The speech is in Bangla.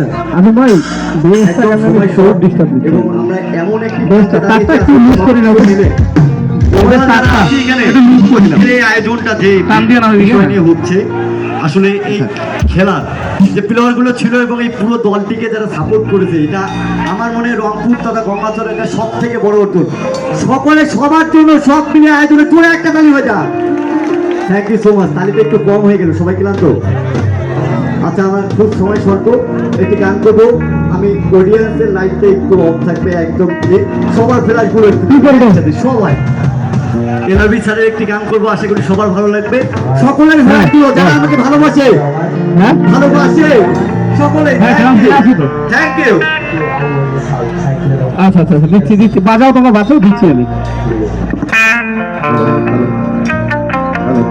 আচ্ছা আমি ভাই এবং আমরা এমন একটি তারটা মিস করি আয়োজনটা যে বিষয় নিয়ে হচ্ছে আসলে এই খেলার যে প্লেয়ারগুলো ছিল এবং এই পুরো দলটিকে যারা সাপোর্ট করেছে এটা আমার মনে হয় রংপুর তথা গঙ্গাচর এটা সব থেকে বড় অর্জন। সকলে সবার জন্য সব মিলে আয়োজনে জোরে একটা তালি হয়ে যা থ্যাংক ইউ সো মাচ তালিটা একটু কম হয়ে গেল সবাই ক্লান্ত। আচ্ছা আমার খুব সময় স্বল্প। একটি গান করব। আমি অডিয়েন্সের লাইফটা একটু অফ থাকবে একদম সবার ফ্ল্যাশগুলো একটু সবাই। এনআরবি স্যারের একটি গান করব আশা করি সবার ভালো লাগবে। সকলের ফ্ল্যাশগুলো যারা আমাকে ভালোবাসে। হ্যাঁ? ভালোবাসে। সকলে হ্যাঁ, থ্যাংক ইউ আচ্ছা আচ্ছা আচ্ছা, দিচ্ছি দিচ্ছি। বাজাও তোমার বাজাও দিচ্ছি আমি। হ্যালো